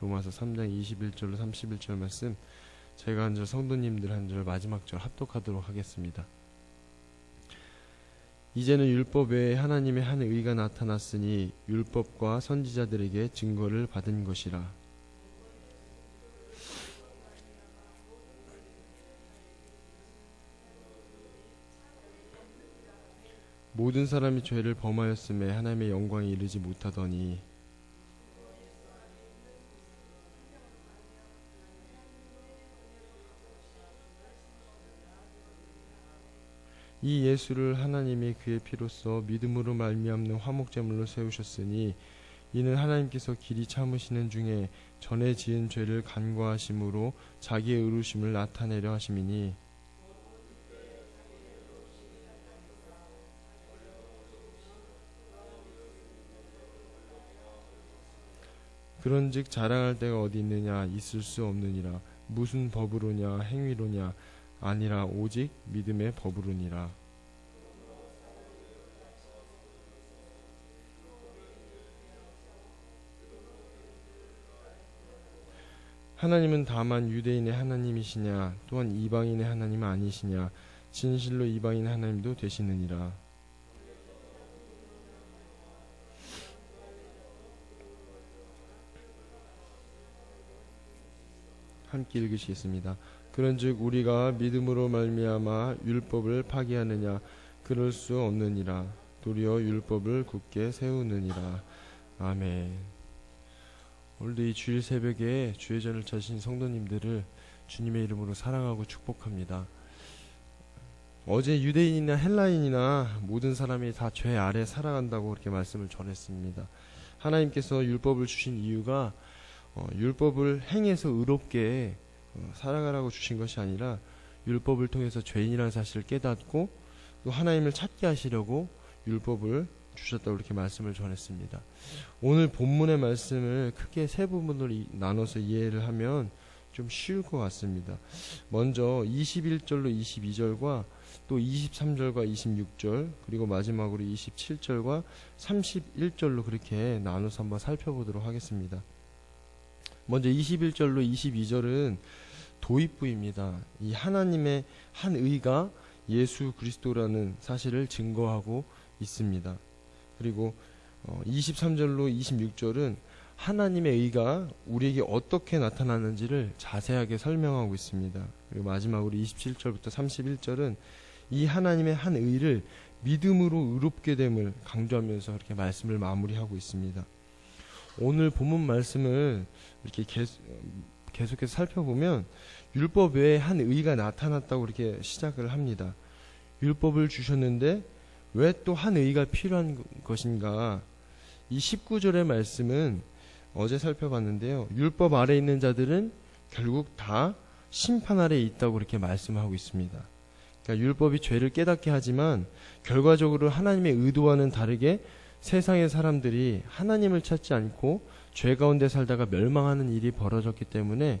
로마서 3장 21절로 31절 말씀 제가 한 절 성도님들 한 절 마지막 절 합독하도록 하겠습니다. 이제는 율법 외에 하나님의 한 의가 나타났으니 율법과 선지자들에게 증거를 받은 것이라. 모든 사람이 죄를 범하였음에 하나님의 영광에 이르지 못하더니 이 예수를 하나님이 그의 피로써 믿음으로 말미암는 화목제물로 세우셨으니 이는 하나님께서 길이 참으시는 중에 전에 지은 죄를 간과하심으로 자기의 의로심을 나타내려 하심이니 그런즉 자랑할 데가 어디 있느냐? 있을 수 없느니라. 무슨 법으로냐? 행위로냐 아니라 오직 믿음의 법으로니라 하나님은 다만 유대인의 하나님이시냐 또한 이방인의 하나님 아니시냐 진실로 이방인의 하나님도 되시느니라 함께 읽으시겠습니다. 그런즉 우리가 믿음으로 말미암아 율법을 파기하느냐 그럴 수 없느니라 도리어 율법을 굳게 세우느니라 아멘. 오늘도 이 주일 새벽에 주의 전을 찾으신 성도님들을 주님의 이름으로 사랑하고 축복합니다. 어제 유대인이나 헬라인이나 모든 사람이 다 죄 아래 살아간다고 그렇게 말씀을 전했습니다. 하나님께서 율법을 주신 이유가 어, 율법을 행해서 의롭게 어, 살아가라고 주신 것이 아니라 율법을 통해서 죄인이라는 사실을 깨닫고 또 하나님을 찾게 하시려고 율법을 주셨다고 이렇게 말씀을 전했습니다. 오늘 본문의 말씀을 크게 세 부분으로 이- 나눠서 이해를 하면 좀 쉬울 것 같습니다. 먼저 21절로 22절과 또 23절과 26절 그리고 마지막으로 27절과 31절로 그렇게 나눠서 한번 살펴보도록 하겠습니다. 먼저 21절로 22절은 도입부입니다. 이 하나님의 한 의가 예수 그리스도라는 사실을 증거하고 있습니다. 그리고 어, 23절로 26절은 하나님의 의가 우리에게 어떻게 나타나는지를 자세하게 설명하고 있습니다. 그리고 마지막으로 27절부터 31절은 이 하나님의 한 의를 믿음으로 의롭게 됨을 강조하면서 이렇게 말씀을 마무리하고 있습니다. 오늘 본문 말씀을 이렇게 계속, 계속해서 살펴보면 율법 외에 한 의가 나타났다고 이렇게 시작을 합니다. 율법을 주셨는데 왜 또 한 의가 필요한 것인가? 이 19절의 말씀은 어제 살펴봤는데요. 율법 아래 있는 자들은 결국 다 심판 아래 있다고 그렇게 말씀하고 있습니다. 그러니까 율법이 죄를 깨닫게 하지만 결과적으로 하나님의 의도와는 다르게 세상의 사람들이 하나님을 찾지 않고 죄 가운데 살다가 멸망하는 일이 벌어졌기 때문에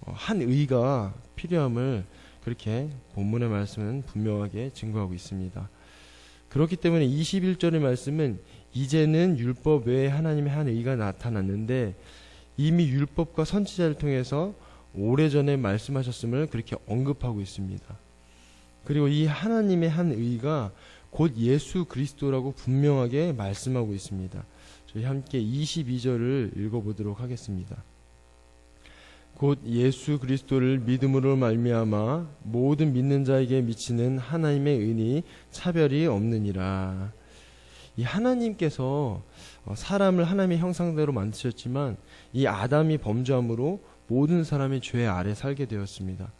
어, 한 의가 필요함을 그렇게 본문의 말씀은 분명하게 증거하고 있습니다. 그렇기 때문에 21절의 말씀은 이제는 율법 외에 하나님의 한 의가 나타났는데 이미 율법과 선지자를 통해서 오래전에 말씀하셨음을 그렇게 언급하고 있습니다. 그리고 이 하나님의 한 의가 곧 예수 그리스도라고 분명하게 말씀하고 있습니다. 저희 함께 22절을 읽어보도록 하겠습니다. 곧 예수 그리스도를 믿음으로 말미암아 모든 믿는 자에게 미치는 하나님의 은이 차별이 없느니라. 이 하나님께서 어, 사람을 하나님의 형상대로 만드셨지만 이 아담이 범죄함으로 모든 사람이 죄 아래 살게 되었습니다.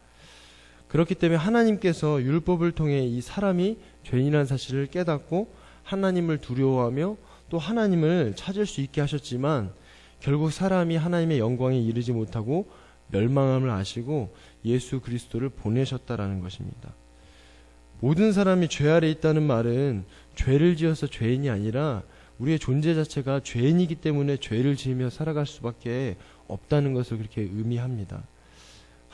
그렇기 때문에 하나님께서 율법을 통해 이 사람이 죄인이라는 사실을 깨닫고 하나님을 두려워하며 또 하나님을 찾을 수 있게 하셨지만 결국 사람이 하나님의 영광에 이르지 못하고 멸망함을 아시고 예수 그리스도를 보내셨다라는 것입니다. 모든 사람이 죄 아래 있다는 말은 죄를 지어서 죄인이 아니라 우리의 존재 자체가 죄인이기 때문에 죄를 지으며 살아갈 수밖에 없다는 것을 그렇게 의미합니다.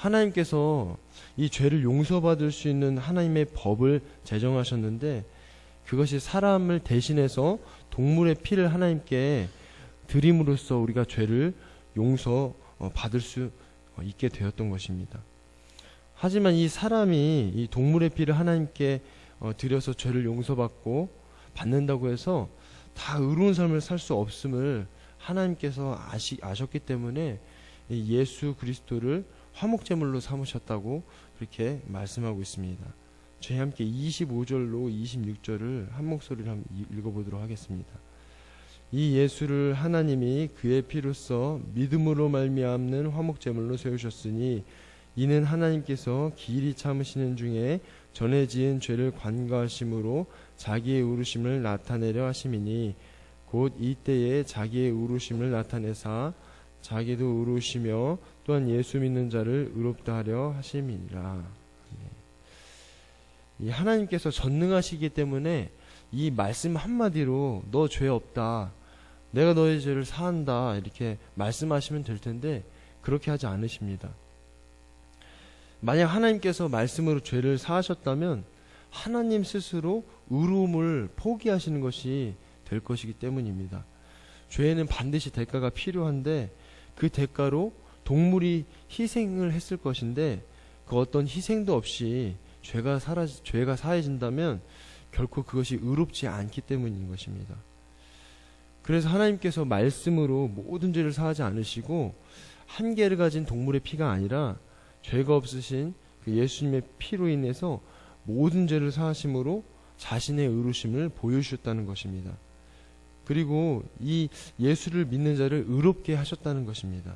하나님께서 이 죄를 용서받을 수 있는 하나님의 법을 제정하셨는데 그것이 사람을 대신해서 동물의 피를 하나님께 드림으로써 우리가 죄를 용서 어, 받을 수 어, 있게 되었던 것입니다. 하지만 이 사람이 이 동물의 피를 하나님께 어, 드려서 죄를 용서받고 받는다고 해서 다 의로운 삶을 살 수 없음을 하나님께서 아시, 아셨기 때문에 이 예수 그리스도를 화목제물로 삼으셨다고 그렇게 말씀하고 있습니다. 저희 함께 25절로 26절을 한 목소리로 읽어보도록 하겠습니다. 이 예수를 하나님이 그의 피로써 믿음으로 말미암는 화목제물로 세우셨으니 이는 하나님께서 길이 참으시는 중에 전에 지은 죄를 관과하심으로 자기의 우르심을 나타내려 하심이니 곧 이때에 자기의 우르심을 나타내사 자기도 의로우시며 또한 예수 믿는 자를 의롭다 하려 하심이니라. 이 하나님께서 전능하시기 때문에 이 말씀 한마디로 너 죄 없다. 내가 너의 죄를 사한다. 이렇게 말씀하시면 될 텐데 그렇게 하지 않으십니다. 만약 하나님께서 말씀으로 죄를 사하셨다면 하나님 스스로 의로움을 포기하시는 것이 될 것이기 때문입니다. 죄에는 반드시 대가가 필요한데 그 대가로 동물이 희생을 했을 것인데 그 어떤 희생도 없이 죄가 사라 죄가 사해진다면 결코 그것이 의롭지 않기 때문인 것입니다. 그래서 하나님께서 말씀으로 모든 죄를 사하지 않으시고 한계를 가진 동물의 피가 아니라 죄가 없으신 그 예수님의 피로 인해서 모든 죄를 사하심으로 자신의 의로심을 보여주셨다는 것입니다. 그리고 이 예수를 믿는 자를 의롭게 하셨다는 것입니다.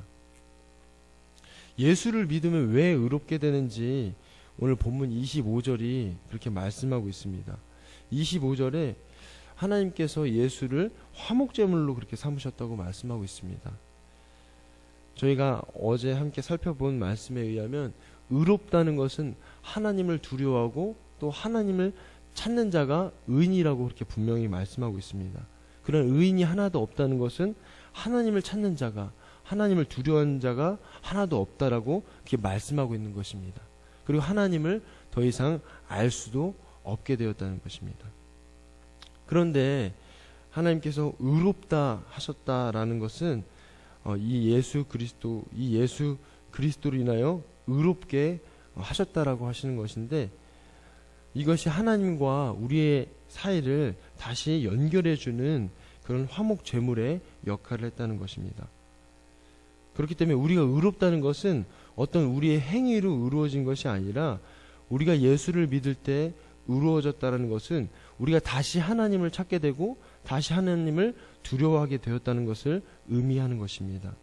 예수를 믿으면 왜 의롭게 되는지 오늘 본문 25절이 그렇게 말씀하고 있습니다. 25절에 하나님께서 예수를 화목제물로 그렇게 삼으셨다고 말씀하고 있습니다. 저희가 어제 함께 살펴본 말씀에 의하면 의롭다는 것은 하나님을 두려워하고 또 하나님을 찾는 자가 의인이라고 그렇게 분명히 말씀하고 있습니다. 그런 의인이 하나도 없다는 것은 하나님을 찾는 자가 하나님을 두려워하는 자가 하나도 없다라고 그렇게 말씀하고 있는 것입니다. 그리고 하나님을 더 이상 알 수도 없게 되었다는 것입니다. 그런데 하나님께서 의롭다 하셨다라는 것은 어, 이 예수 그리스도 이 예수 그리스도로 인하여 의롭게 하셨다라고 하시는 것인데 이것이 하나님과 우리의 사이를 다시 연결해 주는 그런 화목 제물의 역할을 했다는 것입니다. 그렇기 때문에 우리가 의롭다는 것은 어떤 우리의 행위로 의로워진 것이 아니라 우리가 예수를 믿을 때 의로워졌다는 것은 우리가 다시 하나님을 찾게 되고 다시 하나님을 두려워하게 되었다는 것을 의미하는 것입니다.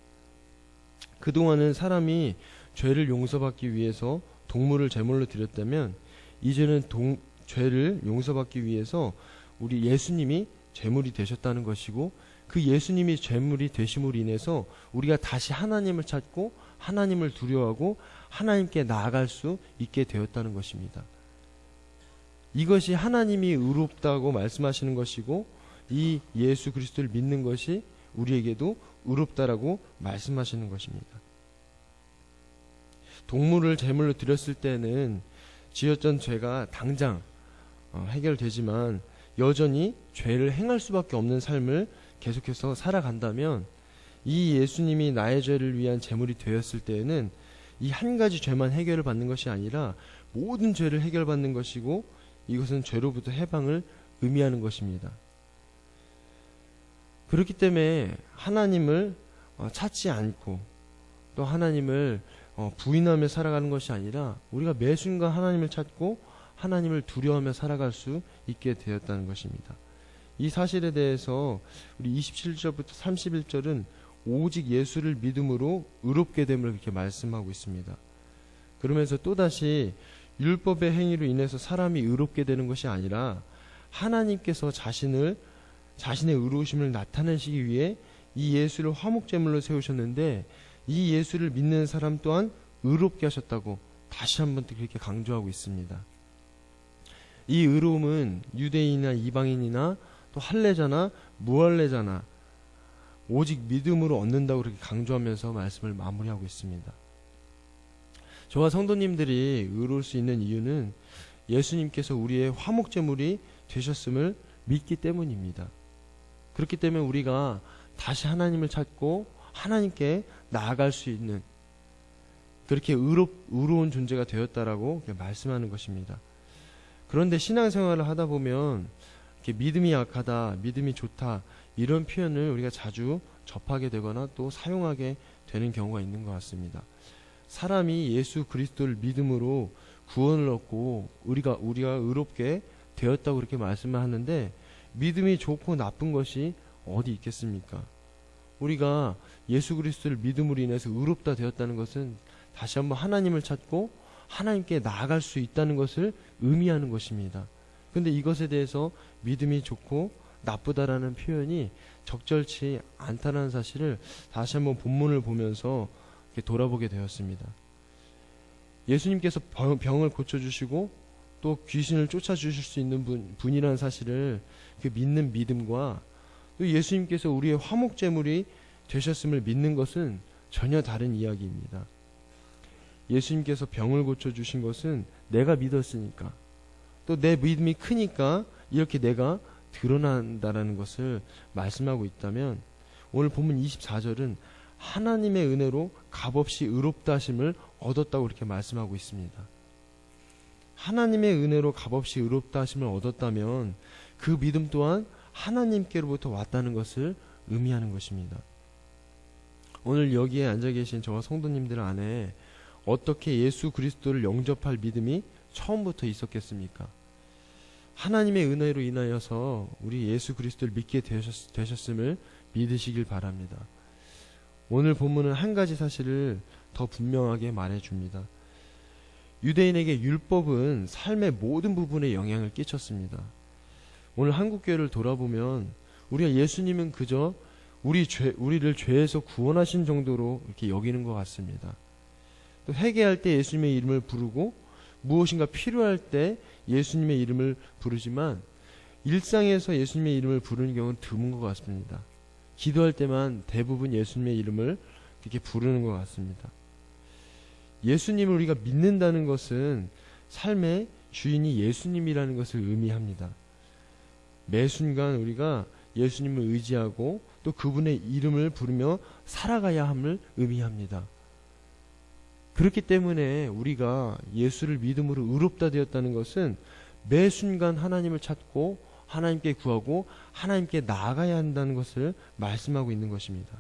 그동안은 사람이 죄를 용서받기 위해서 동물을 제물로 드렸다면 이제는 동, 죄를 용서받기 위해서 우리 예수님이 제물이 되셨다는 것이고 그 예수님이 제물이 되심으로 인해서 우리가 다시 하나님을 찾고 하나님을 두려워하고 하나님께 나아갈 수 있게 되었다는 것입니다. 이것이 하나님이 의롭다고 말씀하시는 것이고 이 예수 그리스도를 믿는 것이 우리에게도 의롭다라고 말씀하시는 것입니다. 동물을 제물로 드렸을 때는 지었던 죄가 당장 어, 해결되지만 여전히 죄를 행할 수밖에 없는 삶을 계속해서 살아간다면 이 예수님이 나의 죄를 위한 제물이 되었을 때에는 이 한 가지 죄만 해결을 받는 것이 아니라 모든 죄를 해결받는 것이고 이것은 죄로부터 해방을 의미하는 것입니다. 그렇기 때문에 하나님을 어, 찾지 않고 또 하나님을 어, 부인하며 살아가는 것이 아니라 우리가 매 순간 하나님을 찾고 하나님을 두려워하며 살아갈 수 있게 되었다는 것입니다. 이 사실에 대해서 우리 27절부터 31절은 오직 예수를 믿음으로 의롭게 됨을 그렇게 말씀하고 있습니다. 그러면서 또다시 율법의 행위로 인해서 사람이 의롭게 되는 것이 아니라 하나님께서 자신을 자신의 의로우심을 나타내시기 위해 이 예수를 화목제물로 세우셨는데 이 예수를 믿는 사람 또한 의롭게 하셨다고 다시 한번 또 그렇게 강조하고 있습니다. 이 의로움은 유대인이나 이방인이나 또 할례자나 무할례자나 오직 믿음으로 얻는다고 그렇게 강조하면서 말씀을 마무리하고 있습니다. 저와 성도님들이 의로울 수 있는 이유는 예수님께서 우리의 화목제물이 되셨음을 믿기 때문입니다. 그렇기 때문에 우리가 다시 하나님을 찾고 하나님께 나아갈 수 있는 그렇게 의롭, 의로운 존재가 되었다라고 말씀하는 것입니다. 그런데 신앙생활을 하다 보면 믿음이 약하다, 믿음이 좋다 이런 표현을 우리가 자주 접하게 되거나 또 사용하게 되는 경우가 있는 것 같습니다. 사람이 예수 그리스도를 믿음으로 구원을 얻고 우리가 우리가 의롭게 되었다고 그렇게 말씀을 하는데 믿음이 좋고 나쁜 것이 어디 있겠습니까? 우리가 예수 그리스도를 믿음으로 인해서 의롭다 되었다는 것은 다시 한번 하나님을 찾고 하나님께 나아갈 수 있다는 것을 의미하는 것입니다. 근데 이것에 대해서 믿음이 좋고 나쁘다라는 표현이 적절치 않다는 사실을 다시 한번 본문을 보면서 돌아보게 되었습니다. 예수님께서 병을 고쳐주시고 또 귀신을 쫓아주실 수 있는 분, 분이라는 사실을 그 믿는 믿음과 또 예수님께서 우리의 화목제물이 되셨음을 믿는 것은 전혀 다른 이야기입니다. 예수님께서 병을 고쳐주신 것은 내가 믿었으니까 또 내 믿음이 크니까 이렇게 내가 드러난다라는 것을 말씀하고 있다면 오늘 본문 24절은 하나님의 은혜로 값없이 의롭다 하심을 얻었다고 이렇게 말씀하고 있습니다. 하나님의 은혜로 값없이 의롭다 하심을 얻었다면 그 믿음 또한 하나님께로부터 왔다는 것을 의미하는 것입니다. 오늘 여기에 앉아 계신 저와 성도님들 안에 어떻게 예수 그리스도를 영접할 믿음이 처음부터 있었겠습니까? 하나님의 은혜로 인하여서 우리 예수 그리스도를 믿게 되셨, 되셨 음을 믿으시길 바랍니다. 오늘 본문은 한 가지 사실을 더 분명하게 말해 줍니다. 유대인에게 율법은 삶의 모든 부분에 영향을 끼쳤습니다. 오늘 한국교회를 돌아보면 우리가 예수님은 그저 우리 죄, 우리를 죄에서 구원하신 정도로 이렇게 여기는 것 같습니다. 또 회개할 때 예수님의 이름을 부르고 무엇인가 필요할 때 예수님의 이름을 부르지만 일상에서 예수님의 이름을 부르는 경우는 드문 것 같습니다. 기도할 때만 대부분 예수님의 이름을 이렇게 부르는 것 같습니다. 예수님을 우리가 믿는다는 것은 삶의 주인이 예수님이라는 것을 의미합니다. 매 순간 우리가 예수님을 의지하고 또 그분의 이름을 부르며 살아가야 함을 의미합니다. 그렇기 때문에 우리가 예수를 믿음으로 의롭다 되었다는 것은 매 순간 하나님을 찾고 하나님께 구하고 하나님께 나아가야 한다는 것을 말씀하고 있는 것입니다.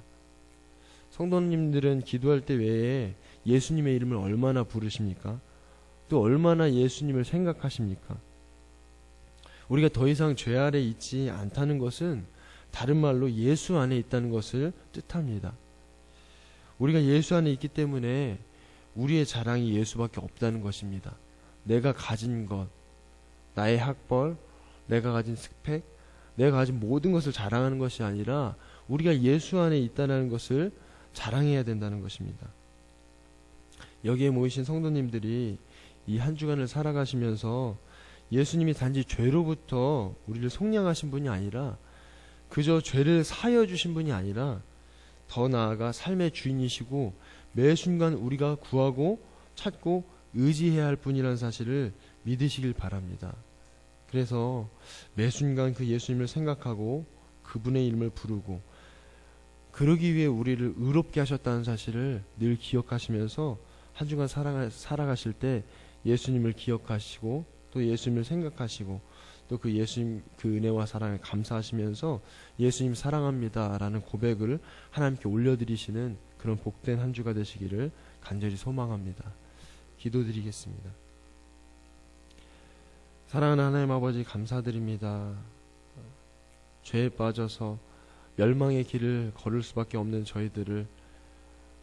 성도님들은 기도할 때 외에 예수님의 이름을 얼마나 부르십니까? 또 얼마나 예수님을 생각하십니까? 우리가 더 이상 죄 아래 있지 않다는 것은 다른 말로 예수 안에 있다는 것을 뜻합니다. 우리가 예수 안에 있기 때문에 우리의 자랑이 예수밖에 없다는 것입니다. 내가 가진 것, 나의 학벌, 내가 가진 스펙, 내가 가진 모든 것을 자랑하는 것이 아니라 우리가 예수 안에 있다는 것을 자랑해야 된다는 것입니다. 여기에 모이신 성도님들이 이 한 주간을 살아가시면서 예수님이 단지 죄로부터 우리를 속량하신 분이 아니라 그저 죄를 사여 주신 분이 아니라 더 나아가 삶의 주인이시고 매 순간 우리가 구하고 찾고 의지해야 할 분이라는 사실을 믿으시길 바랍니다. 그래서 매 순간 그 예수님을 생각하고 그분의 이름을 부르고 그러기 위해 우리를 의롭게 하셨다는 사실을 늘 기억하시면서 한 주간 살아가, 살아가실 때 예수님을 기억하시고 또 예수님을 생각하시고 또 그 예수님 그 은혜와 사랑에 감사하시면서 예수님 사랑합니다라는 고백을 하나님께 올려드리시는 그런 복된 한 주가 되시기를 간절히 소망합니다. 기도드리겠습니다. 사랑하는 하나님 아버지 감사드립니다. 죄에 빠져서 멸망의 길을 걸을 수밖에 없는 저희들을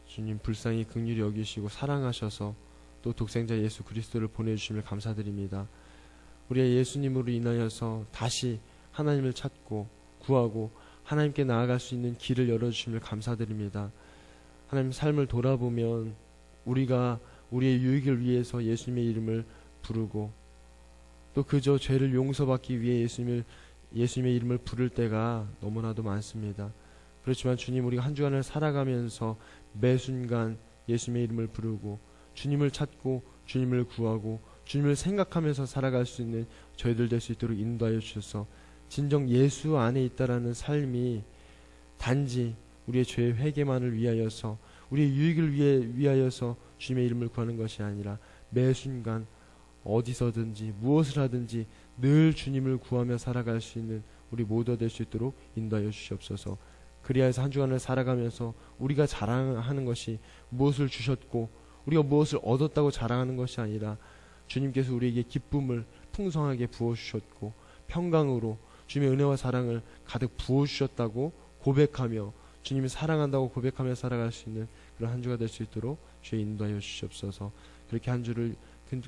주님 불쌍히 극률히 여기시고 사랑하셔서 또 독생자 예수 그리스도를 보내주심을 감사드립니다. 우리의 예수님으로 인하여서 다시 하나님을 찾고 구하고 하나님께 나아갈 수 있는 길을 열어주심을 감사드립니다. 하나님 삶을 돌아보면 우리가 우리의 유익을 위해서 예수님의 이름을 부르고 또 그저 죄를 용서받기 위해 예수님을 예수님의 이름을 부를 때가 너무나도 많습니다. 그렇지만 주님 우리가 한 주간을 살아가면서 매 순간 예수님의 이름을 부르고 주님을 찾고 주님을 구하고 주님을 생각하면서 살아갈 수 있는 저희들 될 수 있도록 인도하여 주셔서 진정 예수 안에 있다라는 삶이 단지 우리의 죄 회개만을 위하여서 우리의 유익을 위해 위하여서 주님의 이름을 구하는 것이 아니라 매 순간 어디서든지 무엇을 하든지 늘 주님을 구하며 살아갈 수 있는 우리 모두 될 수 있도록 인도하여 주시옵소서. 그리하여서 한 주간을 살아가면서 우리가 자랑하는 것이 무엇을 주셨고 우리가 무엇을 얻었다고 자랑하는 것이 아니라 주님께서 우리에게 기쁨을 풍성하게 부어 주셨고 평강으로 주님의 은혜와 사랑을 가득 부어 주셨다고 고백하며 주님을 사랑한다고 고백하며 살아갈 수 있는 그런 한 주가 될 수 있도록 주의 인도하여 주시옵소서. 그렇게 한 주를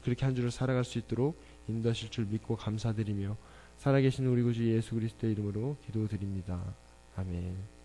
그렇게 한 주를 살아갈 수 있도록 인도하실 줄 믿고 감사드리며 살아계신 우리 구주 예수 그리스도의 이름으로 기도드립니다. 아멘.